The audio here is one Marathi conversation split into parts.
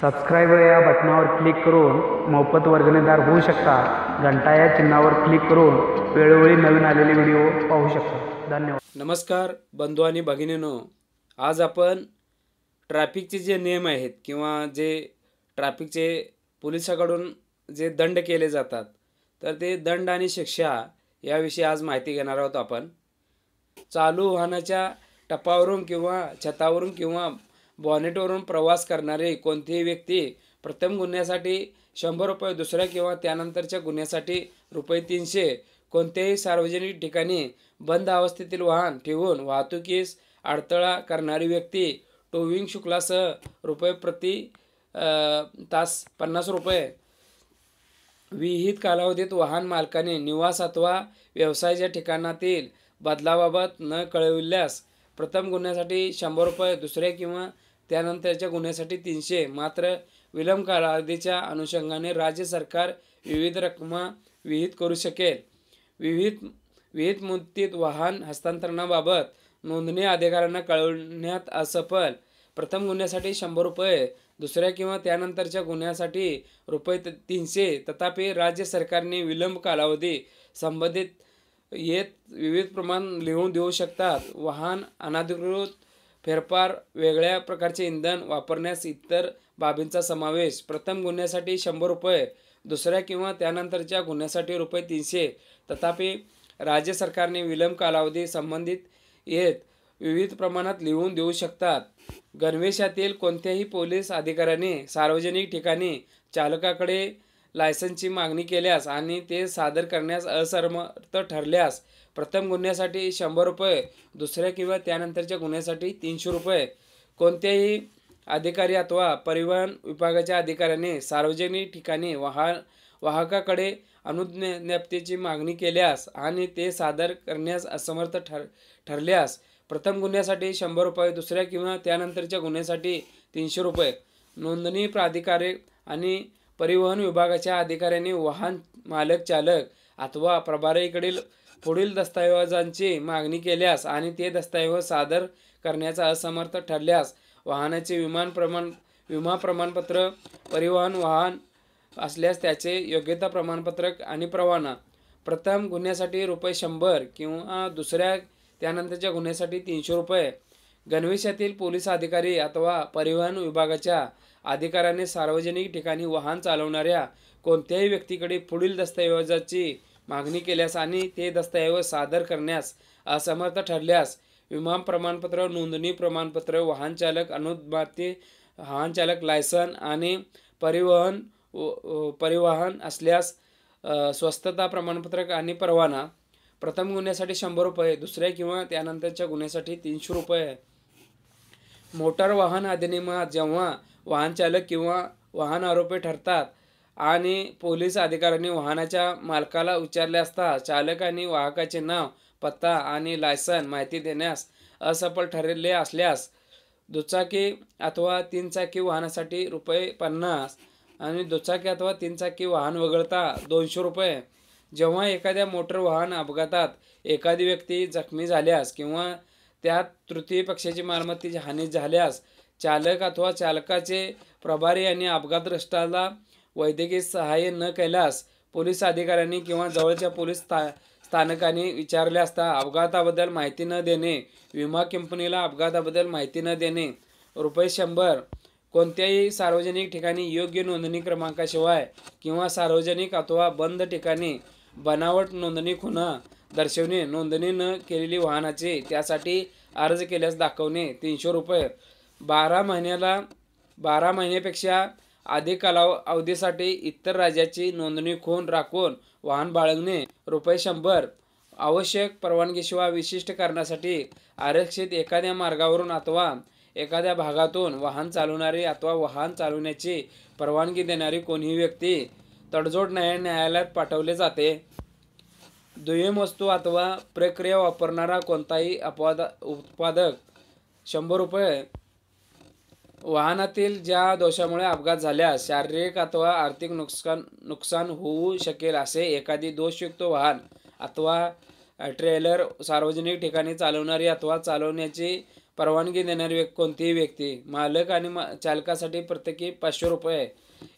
सबस्क्राईब या बटनावर क्लिक करून मोफत वर्गणीदार होऊ शकता. घंटा या चिन्हावर क्लिक करून वेळोवेळी नवीन आलेले व्हिडिओ पाहू शकता. धन्यवाद. नमस्कार बंधू आणि भगिनीनो. आज आपण ट्रॅफिकचे जे नियम आहेत किंवा जे ट्रॅफिकचे पोलिसाकडून जे दंड केले जातात तर ते दंड आणि शिक्षा याविषयी आज माहिती घेणार आहोत आपण. चालू वाहनाच्या टपावरून किंवा छतावरून किंवा बॉनेटवरून प्रवास करणारे कोणतीही व्यक्ती प्रथम गुन्ह्यासाठी शंभर रुपये दुसऱ्या किंवा त्यानंतरच्या गुन्ह्यासाठी रुपये तीनशे कोणत्याही सार्वजनिक ठिकाणी बंद अवस्थेतील वाहन ठेवून वाहतुकीस अडथळा करणारी व्यक्ती टोविंग शुक्लासह रुपये प्रति तास पन्नास रुपये. विहित कालावधीत वाहन मालकाने निवास अथवा व्यवसायाच्या ठिकाणातील बदलाबाबत न कळविल्यास प्रथम गुन्ह्यासाठी शंभर रुपये दुसऱ्या किंवा त्यानंतरच्या गुन्ह्यासाठी तीनशे मात्र विलंब कालावधीच्या अनुषंगाने राज्य सरकार विविध रकमा विहित करू शकेल. विविध विहित मुदतीत वाहन हस्तांतरणाबाबत नोंदणी अधिकाऱ्यांना कळवण्यात असफल. प्रथम गुन्ह्यासाठी शंभर रुपये दुसऱ्या किंवा त्यानंतरच्या गुन्ह्यासाठी रुपये त- तीनशे. तथापि राज्य सरकारने विलंब कालावधी संबंधित येत विविध प्रमाण लिहून देऊ शकतात. वाहन अनाधिकृत फेरफार वेगळ्या प्रकारचे इंधन वापरण्यास इतर बाबींचा समावेश. प्रथम गुन्ह्यासाठी शंभर रुपये दुसऱ्या किंवा त्यानंतरच्या गुन्ह्यासाठी रुपये तीनशे. तथापि राज्य सरकारने विलंब कालावधी संबंधित येत विविध प्रमाणात लिहून देऊ शकतात. गणवेशातील कोणत्याही पोलीस अधिकाऱ्याने सार्वजनिक ठिकाणी चालकाकडे लायसनची मागणी केल्यास आणि ते सादर करण्यास असमर्थ ठरल्यास प्रथम गुन्ह्यासाठी शंभर रुपये दुसऱ्या किंवा त्यानंतरच्या गुन्ह्यासाठी तीनशे रुपये. कोणत्याही अधिकारी अथवा परिवहन विभागाच्या अधिकाऱ्याने सार्वजनिक ठिकाणी वाहन वाहकाकडे अनुज्ञप्तीची मागणी केल्यास आणि ते सादर करण्यास असमर्थ ठर ठरल्यास प्रथम गुन्ह्यासाठी शंभर रुपये दुसऱ्या किंवा त्यानंतरच्या गुन्ह्यासाठी तीनशे रुपये. नोंदणी प्राधिकारी आणि परिवहन विभागाच्या अधिकाऱ्यांनी वाहन मालक चालक अथवा प्रभारीकडील पुढील दस्तऐवजांची मागणी केल्यास आणि ते दस्तऐवज सादर करण्याचा असमर्थ ठरल्यास वाहनाचे विमान प्रमाण विमा प्रमाणपत्र परिवहन वाहन असल्यास त्याचे योग्यता प्रमाणपत्रक आणि परवाना. प्रथम गुन्ह्यासाठी रुपये शंभर किंवा दुसऱ्या त्यानंतरच्या गुन्ह्यासाठी तीनशे रुपये. गणवेशातील पोलीस अधिकारी अथवा परिवहन विभागाच्या अधिकाऱ्याने सार्वजनिक ठिकाणी वाहन चालवणाऱ्या कोणत्याही व्यक्तीकडे पुढील दस्तऐवजाची मागणी केल्यास आणि ते दस्तऐवज सादर करण्यास असमर्थ ठरल्यास विमान प्रमाणपत्र नोंदणी प्रमाणपत्र वाहनचालक चालक वाहनचालक लायसन आणि परिवहन व- परिवहन असल्यास स्वस्तता प्रमाणपत्र आणि परवाना. प्रथम गुन्ह्यासाठी शंभर रुपये दुसऱ्या किंवा त्यानंतरच्या गुन्ह्यासाठी तीनशे रुपये. मोटार वाहन अधिनियमात जेव्हा वाहनचालक किंवा वाहन आरोपी ठरतात आणि पोलीस अधिकाऱ्यांनी वाहनाच्या मालकाला विचारले असता चालक आणि वाहकाचे नाव पत्ता आणि लायसन माहिती देण्यास असफल ठरले असल्यास दुचाकी अथवा तीनचाकी वाहनासाठी रुपये पन्नास आणि दुचाकी अथवा तीनचाकी वाहन वगळता दोनशे रुपये. जेव्हा एखाद्या मोटर वाहन अपघातात एखादी व्यक्ती जखमी झाल्यास किंवा त्यात तृतीय पक्षाची मालमत्तेची हानी झाल्यास चालक अथवा चालकाचे प्रभारी यांनी अपघातग्रस्ताला वैद्यकीय सहाय्य न केल्यास पोलीस अधिकाऱ्यांनी किंवा जवळच्या पोलीस स्था स्थानकाने विचारले असता अपघाताबद्दल माहिती न देणे विमा कंपनीला अपघाताबद्दल माहिती न देणे रुपये शंभर कोणत्याही सार्वजनिक ठिकाणी योग्य नोंदणी क्रमांकाशिवाय किंवा सार्वजनिक अथवा बंद ठिकाणी बनावट नोंदणी खुणा दर्शवणे नोंदणी न केलेली वाहनाचे त्यासाठी अर्ज केल्यास दाखवणे तीनशे रुपये. बारा महिन्याला बारा महिन्यापेक्षा अधिक कालाव अवधीसाठी इतर राज्याची नोंदणी खून राखून वाहन बाळगणे रुपये शंभर. आवश्यक परवानगीशिवाय विशिष्ट कारणासाठी आरक्षित एखाद्या मार्गावरून अथवा एखाद्या भागातून वाहन चालवणारी अथवा वाहन चालवण्याची परवानगी देणारी कोणीही व्यक्ती तडजोड न्याय न्यायालयात पाठवले जाते. दुय्यम वस्तू अथवा प्रक्रिया वापरणारा कोणताही अपवाद उत्पादक शंभर रुपये वाहनातील ज्या दोषामुळे अपघात झाल्यास शारीरिक अथवा आर्थिक नुकसान नुकसान होऊ शकेल असे एखादी दोषयुक्त वाहन अथवा ट्रेलर सार्वजनिक ठिकाणी चालवणारी अथवा चालवण्याची परवानगी देणारी व्यक् कोणतीही व्यक्ती मालक आणि मा चालकासाठी प्रत्येकी पाचशे रुपये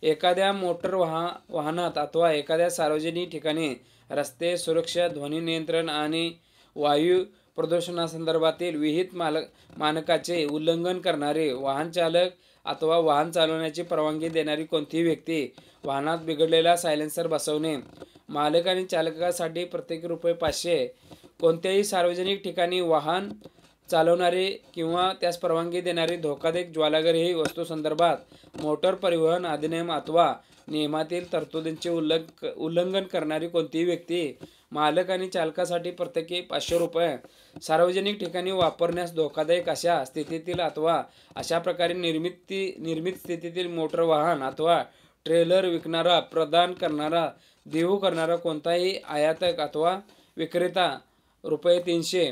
एखाद्या मोटर वाहा वाहनात अथवा एखाद्या सार्वजनिक ठिकाणी रस्ते सुरक्षा ध्वनी नियंत्रण आणि वायू प्रदूषणासंदर्भातील विहित मालक मानकाचे उल्लंघन करणारे वाहनचालक अथवा वाहन चालवण्याची परवानगी देणारी कोणतीही व्यक्ती वाहनात बिघडलेला सायलेन्सर बसवणे मालक आणि चालकासाठी प्रत्येकी रुपये पाचशे कोणत्याही सार्वजनिक ठिकाणी वाहन चालवणारे किंवा त्यास परवानगी देणारी धोकादायक ज्वालाघर वस्तू संदर्भात मोटर परिवहन अधिनियम अथवा नियमातील तरतुदींचे उल्लंघ उल्लंघन करणारी कोणतीही व्यक्ती मालक आणि चालकासाठी प्रत्येकी पाचशे रुपये सार्वजनिक ठिकाणी वापरण्यास धोकादायक अशा स्थितीतील अथवा अशा प्रकारे निर्मिती निर्मित स्थितीतील मोटर वाहन अथवा ट्रेलर विकणारा प्रदान करणारा देऊ करणारा कोणताही आयातक अथवा विक्रेता रुपये तीनशे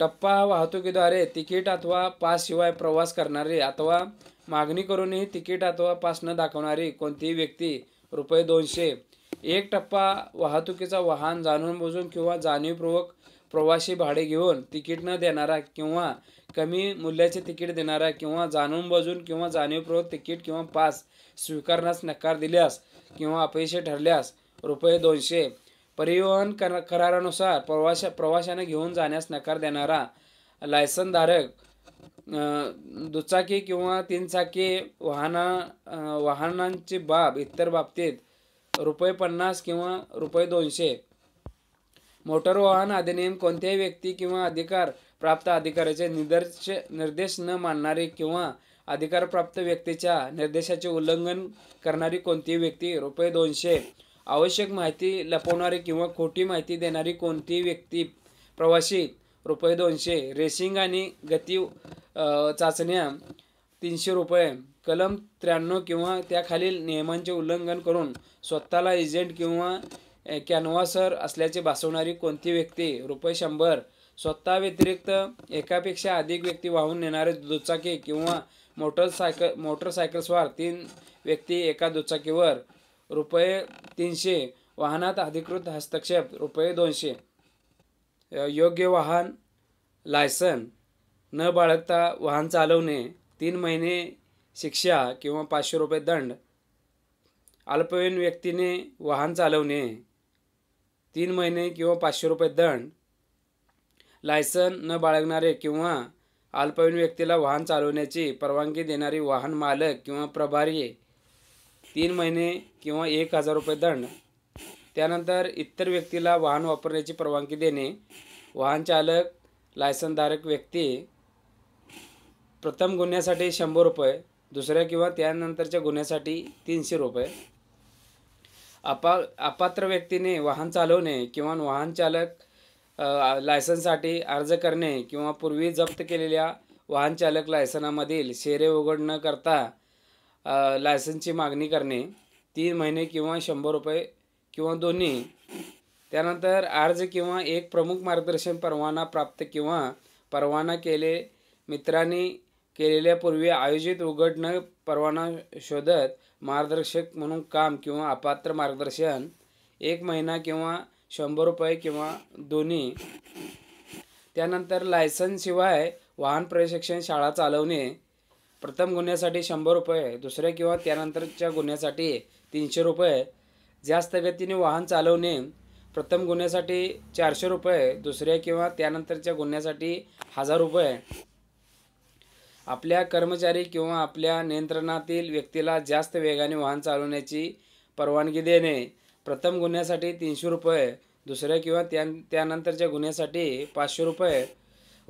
टप्पा वाहतुकीद्वारे तिकीट अथवा पास शिवाय प्रवास करणारी अथवा मागणी करूनही तिकीट अथवा पास न दाखवणारी कोणतीही व्यक्ती रुपये दोनशे एक टप्पा वाहतुकीचा वाहन जाणून बुजून किंवा जाणीवपूर्वक प्रवासी भाडे घेऊन तिकीट न देणारा किंवा कमी मूल्याचे तिकीट देणारा किंवा जाणून बजून किंवा जाणीवपूर्वक तिकीट किंवा पास स्वीकारण्यास नकार दिल्यास किंवा अपयशी ठरल्यास रुपये दोनशे परिवहन कर करारानुसार प्रवाशा प्रवाशाने घेऊन जाण्यास नकार देणारा लायसनधारक दुचाकी किंवा तीनचाकी वाहना वाहनांची बाब इतर बाबतीत रुपये पन्नास किंवा रुपये दोनशे. मोटर वाहन अधिनियम कोणत्याही व्यक्ती किंवा अधिकार प्राप्त अधिकाऱ्याचे निदर्श निर्देश न मानणारी किंवा अधिकारप्राप्त व्यक्तीच्या निर्देशाचे उल्लंघन करणारी कोणतीही व्यक्ती रुपये दोनशे आवश्यक माहिती लपवणारी किंवा खोटी माहिती देणारी कोणतीही व्यक्ती प्रवासी रुपये दोनशे रेसिंग आणि गती चाचण्या तीनशे रुपये कलम त्र्याण्णव किंवा त्याखालील नियमांचे उल्लंघन करून स्वतःला एजंट किंवा कॅनव्हासर असल्याचे भासवणारी कोणती व्यक्ती रुपये शंभर स्वतः व्यतिरिक्त एकापेक्षा अधिक व्यक्ती वाहून नेणारे दुचाकी किंवा मोटरसायकल मोटरसायकलस्वार तीन व्यक्ती एका दुचाकीवर रुपये तीनशे वाहनात अधिकृत हस्तक्षेप रुपये दोनशे. योग्य वाहन लायसन न बाळगता वाहन चालवणे तीन महिने शिक्षा किंवा पाचशे रुपये दंड. अल्पवयीन व्यक्तीने वाहन चालवणे तीन महिने किंवा पाचशे रुपये दंड. लायसन न बाळगणारे किंवा अल्पवयीन व्यक्तीला वाहन चालवण्याची परवानगी देणारी वाहन मालक किंवा प्रभारी तीन महिने किंवा एक हजार रुपये दंड. त्यानंतर इतर व्यक्तीला वाहन वापरण्याची परवानगी देणे. वाहन चालक लायसनधारक व्यक्ती प्रथम गुन्ह्यासाठी शंभर रुपये दुसऱ्या किंवा त्यानंतरच्या गुन्ह्यासाठी तीनशे रुपये. अपा अपात्र व्यक्तीने वाहन चालवणे किंवा वाहन चालक लायसनसाठी अर्ज करणे किंवा पूर्वी जप्त केलेल्या वाहन चालक लायसनामधील शेरे उघड न करता लायसन्सची लायसनची मागणी करणे तीन महिने किंवा शंभर रुपये किंवा दोन्ही. त्यानंतर अर्ज किंवा एक प्रमुख मार्गदर्शन परवाना प्राप्त किंवा परवाना केले मित्रांनी केलेल्या पूर्वी आयोजित उघड न परवाना शोधत मार्गदर्शक म्हणून काम किंवा अपात्र मार्गदर्शन एक महिना किंवा शंभर रुपये किंवा दोन्ही. त्यानंतर लायसनशिवाय वाहन प्रशिक्षण शाळा चालवणे प्रथम गुन्ह्यासाठी शंभर रुपये दुसऱ्या किंवा त्यानंतरच्या गुन्ह्यासाठी तीनशे रुपये. जास्त गतीने वाहन चालवणे प्रथम गुन्ह्यासाठी चारशे रुपये दुसऱ्या किंवा त्यानंतरच्या गुन्ह्यासाठी हजार रुपये. आपल्या कर्मचारी किंवा आपल्या नियंत्रणातील व्यक्तीला जास्त वेगाने वाहन चालवण्याची परवानगी देणे प्रथम गुन्ह्यासाठी तीनशे रुपये दुसऱ्या किंवा त्या त्यानंतरच्या गुन्ह्यासाठी पाचशे रुपये.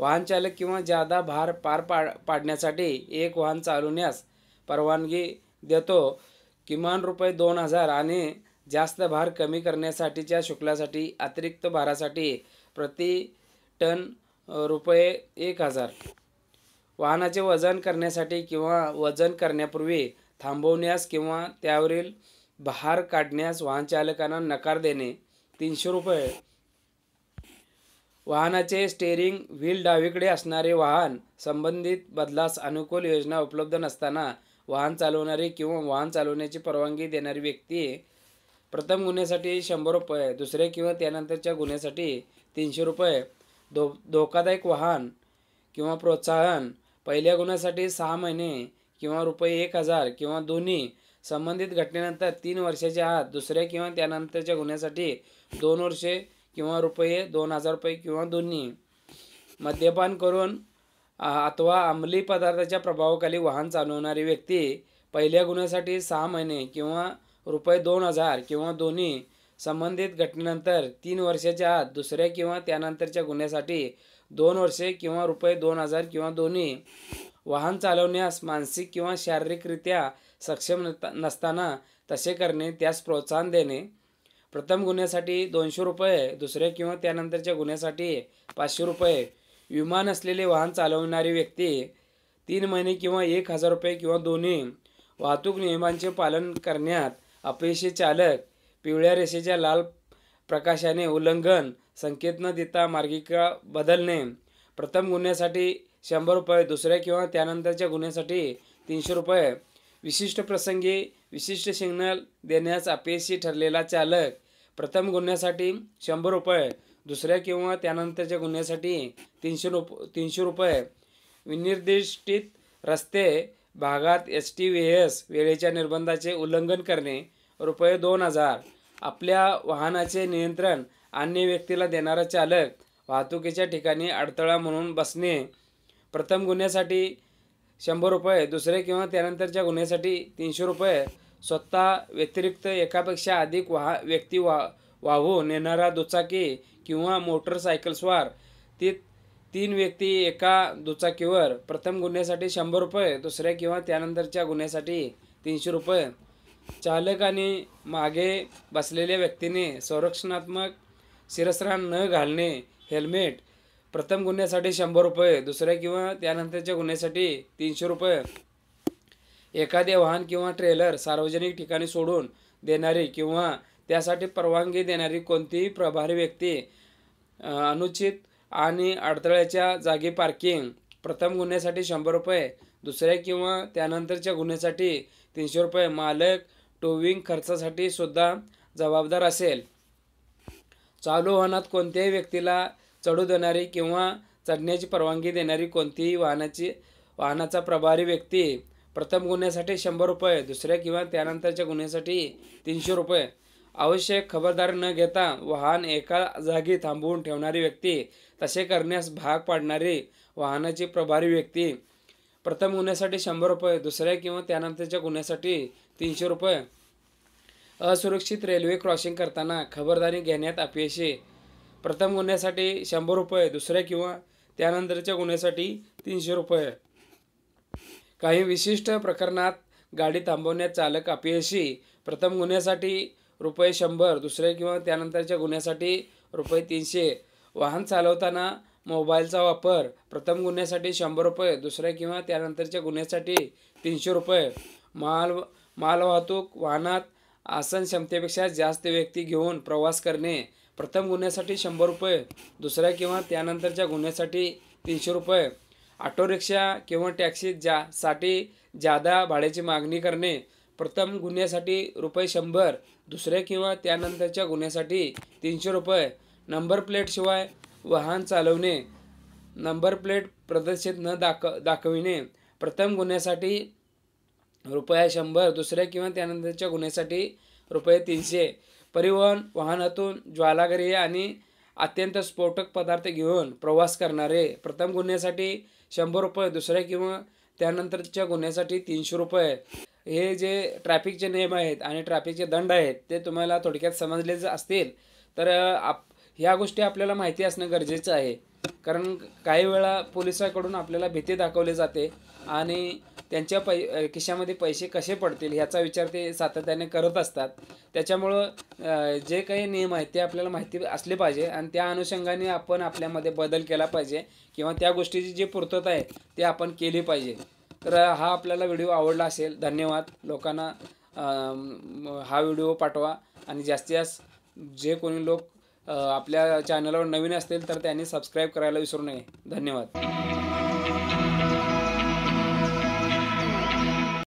वाहनचालक किंवा जादा भार पार पाड पाडण्यासाठी एक वाहन चालवण्यास परवानगी देतो. किमान रुपये दोन हजार आणि जास्त भार कमी करण्यासाठीच्या शुल्कासाठी अतिरिक्त भारासाठी प्रति टन रुपये एक हजार. वाहनाचे वजन करण्यासाठी किंवा वजन करण्यापूर्वी थांबवण्यास किंवा त्यावरील भार काढण्यास वाहनचालकांना नकार देणे तीनशे रुपये. वाहनाचे स्टेअरिंग व्हील डावीकडे असणारे वाहन संबंधित बदलास अनुकूल योजना उपलब्ध नसताना वाहन चालवणारी किंवा वाहन चालवण्याची परवानगी देणारी व्यक्ती प्रथम गुन्ह्यासाठी शंभर रुपये दुसऱ्या किंवा त्यानंतरच्या गुन्ह्यासाठी तीनशे रुपये. धो धोकादायक वाहन किंवा प्रोत्साहन पहिल्या गुन्ह्यासाठी सहा महिने किंवा रुपये एक हजार किंवा दोन्ही. संबंधित घटनेनंतर तीन वर्षाच्या आत दुसऱ्या किंवा त्यानंतरच्या गुन्ह्यासाठी दोन वर्षे किंवा रुपये दोन हजार रुपये किंवा दोन्ही. मद्यपान करून अथवा अंमली पदार्थाच्या प्रभावाखाली वाहन चालवणारी व्यक्ती पहिल्या गुन्ह्यासाठी सहा महिने किंवा रुपये दोन हजार किंवा दोन्ही संबंधित घटनेनंतर तीन वर्षाच्या आत दुसऱ्या किंवा त्यानंतरच्या गुन्ह्यासाठी दोन वर्षे किंवा रुपये दोन हजार किंवा दोन्ही वाहन चालवण्यास मानसिक किंवा शारीरिकरित्या सक्षम नसता- नसताना तसे करणे त्यास प्रोत्साहन देणे प्रथम गुन्ह्यासाठी दोनशे रुपये दुसऱ्या किंवा त्यानंतरच्या गुन्ह्यासाठी पाचशे रुपये. विमान असलेले वाहन चालवणारी व्यक्ती तीन महिने किंवा एक हजार रुपये किंवा दोन्ही वाहतूक नियमांचे पालन करण्यात अपयशी चालक पिवळ्या रेषेच्या लाल प्रकाशाने उल्लंघन संकेत न देता मार्गिका बदलणे. प्रथम गुन्ह्यासाठी शंभर रुपये दुसऱ्या किंवा त्यानंतरच्या गुन्ह्यासाठी तीनशे रुपये. विशिष्ट प्रसंगी विशिष्ट सिग्नल देण्यास अपयशी ठरलेला चालक प्रथम गुन्ह्यासाठी शंभर रुपये दुसऱ्या किंवा त्यानंतरच्या गुन्ह्यासाठी तीनशे रुप तीनशे रुपये. विनिर्दिष्टित रस्ते भागात एस टी व्ही एस वेळेच्या निर्बंधाचे उल्लंघन करणे रुपये दोन हजार. आपल्या वाहनाचे नियंत्रण अन्य व्यक्तीला देणारा चालक वाहतुकीच्या ठिकाणी अडथळा म्हणून बसणे. प्रथम गुन्ह्यासाठी शंभर रुपये दुसरे किंवा त्यानंतरच्या गुन्ह्यासाठी तीनशे रुपये. स्वतः व्यतिरिक्त एकापेक्षा अधिक वाह व्यक्ती वा वाहून नेणारा दुचाकी किंवा मोटरसायकलस्वार ती तीन व्यक्ती एका दुचाकीवर. प्रथम गुन्ह्यासाठी शंभर रुपये दुसऱ्या किंवा त्यानंतरच्या गुन्ह्यासाठी तीनशे रुपये. चालक आणि मागे बसलेल्या व्यक्तीने संरक्षणात्मक शिरस्त्राण न घालणे हेल्मेट प्रथम गुन्ह्यासाठी शंभर रुपये दुसऱ्या किंवा त्यानंतरच्या गुन्ह्यासाठी तीनशे रुपये. एखादे वाहन किंवा ट्रेलर सार्वजनिक ठिकाणी सोडून देणारी किंवा त्यासाठी परवानगी देणारी कोणतीही प्रभारी व्यक्ती अनुचित आणि अडथळ्याच्या जागी पार्किंग प्रथम गुन्ह्यासाठी शंभर रुपये दुसऱ्या किंवा त्यानंतरच्या गुन्ह्यासाठी तीनशे रुपये मालक टोविंग खर्चासाठी सुद्धा जबाबदार असेल. चालू वाहनात कोणत्याही व्यक्तीला चढू देणारी किंवा चढण्याची परवानगी देणारी कोणतीही वाहनाची वाहनाचा प्रभारी व्यक्ती प्रथम गुन्ह्यासाठी शंभर रुपये दुसऱ्या किंवा त्यानंतरच्या गुन्ह्यासाठी तीनशे रुपये. आवश्यक खबरदारी न घेता वाहन एका जागी थांबवून ठेवणारी व्यक्ती तसे करण्यास भाग पाडणारी वाहनाची प्रभारी व्यक्ती प्रथम गुन्ह्यासाठी शंभर रुपये दुसऱ्या किंवा त्यानंतरच्या गुन्ह्यासाठी तीनशे रुपये. असुरक्षित रेल्वे क्रॉसिंग करताना खबरदारी घेण्यात अपयशी प्रथम गुन्ह्यासाठी शंभर रुपये दुसऱ्या किंवा त्यानंतरच्या गुन्ह्यासाठी तीनशे रुपये. काही विशिष्ट प्रकरणात गाडी थांबवण्यात चालक अपयशी. प्रथम गुन्ह्यासाठी रुपये शंभर दुसऱ्या किंवा त्यानंतरच्या गुन्ह्यासाठी रुपये तीनशे. वाहन चालवताना मोबाईलचा वापर प्रथम गुन्ह्यासाठी शंभर रुपये दुसऱ्या किंवा त्यानंतरच्या गुन्ह्यासाठी तीनशे रुपये. माल मालवाहतूक वाहनात आसन क्षमतेपेक्षा जास्त व्यक्ती घेऊन प्रवास करणे. प्रथम गुन्ह्यासाठी शंभर रुपये दुसऱ्या किंवा त्यानंतरच्या गुन्ह्यासाठी तीनशे रुपये. ऑटो रिक्षा किंवा टॅक्सी जा साठी जादा भाड्याची मागणी करणे प्रथम गुन्ह्यासाठी रुपये शंभर दुसऱ्या किंवा त्यानंतरच्या गुन्ह्यासाठी तीनशे रुपये. नंबर प्लेटशिवाय वाहन चालवणे नंबर प्लेट प्रदर्शित न दाख दाखविणे. प्रथम गुन्ह्यासाठी रुपया शंभर दुसऱ्या किंवा त्यानंतरच्या गुन्ह्यासाठी रुपये तीनशे. परिवहन वाहनातून ज्वालाग्रही आणि अत्यंत स्फोटक पदार्थ घेऊन प्रवास करणारे. प्रथम गुन्ह्यासाठी शंभर रुपये दुसऱ्या किंवा त्यानंतरच्या गुन्ह्यासाठी तीनशे रुपये. हे जे ट्रॅफिकचे नियम आहेत आणि ट्रॅफिकचे दंड आहेत ते तुम्हाला थोडक्यात समजलेच असतील तर आप ह्या गोष्टी आपल्याला माहिती असणं गरजेचं आहे. कारण काही वेळा पोलिसाकडून आपल्याला भीती दाखवली जाते आणि त्यांच्या पै खिशामध्ये पैसे कसे पडतील ह्याचा विचार ते सातत्याने करत असतात. त्याच्यामुळं जे काही नियम आहेत ते आपल्याला माहिती असले पाहिजे आणि त्या अनुषंगाने आपण आपल्यामध्ये बदल केला पाहिजे किंवा त्या गोष्टीची जी पूर्तता आहे ते आपण केली पाहिजे. तर हा आपल्याला व्हिडिओ आवडला असेल धन्यवाद. लोकांना हा व्हिडिओ पाठवा आणि जास्तीत जास्त जे कोणी लोक आपल्या चॅनलवर नवीन असतील तर त्यांनी सबस्क्राईब करायला विसरू नये. धन्यवाद.